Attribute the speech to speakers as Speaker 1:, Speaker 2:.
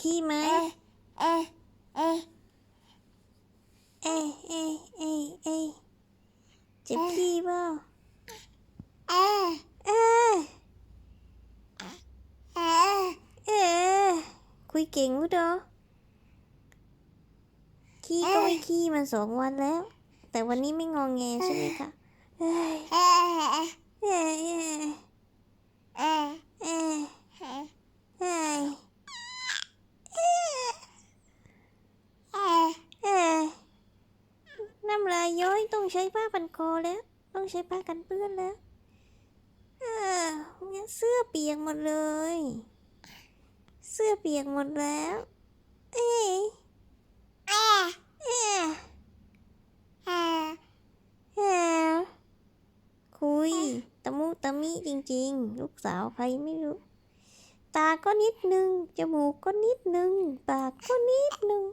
Speaker 1: ขี้ไหม
Speaker 2: เอ๊ะเอ๊ะ
Speaker 1: เอ้ยเอ้ยเอ้ยเอ้ยเจ็บขี้เปล่า
Speaker 2: เอ๊ะ
Speaker 1: เอ้ย
Speaker 2: เอ๊ะ
Speaker 1: เอ้ยคุยเก่งมั้ยเด้อขี้ก็ไม่ขี้มาสองวันแล้ว แต่วันนี้ไม่งองแงใช่ไหมคะเอ้ย
Speaker 2: เอ๊ะ
Speaker 1: เอ้ยเอ้ย
Speaker 2: เอ๊ะ
Speaker 1: เอ้ย
Speaker 2: เอ๊ะ
Speaker 1: เอ้ย
Speaker 2: เอ๊ะ
Speaker 1: เอ้ย น้ำลายย้อยต้องใช้ผ้าพันคอแล้ว ต้องใช้ผ้ากันเปื้อนแล้วเอองั้นเสื้อเปียกหมดเลย เสื้อเปียกหมดแล้ว เอ้ย
Speaker 2: เอ๊ะ
Speaker 1: เอ้ย
Speaker 2: เอ๊ะ
Speaker 1: เอ้คุยตะมุตะมิจริง ๆ ลูกสาวใครไม่รู้ ตาก็นิดนึง จมูกก็นิดนึง ปากก็นิดนึง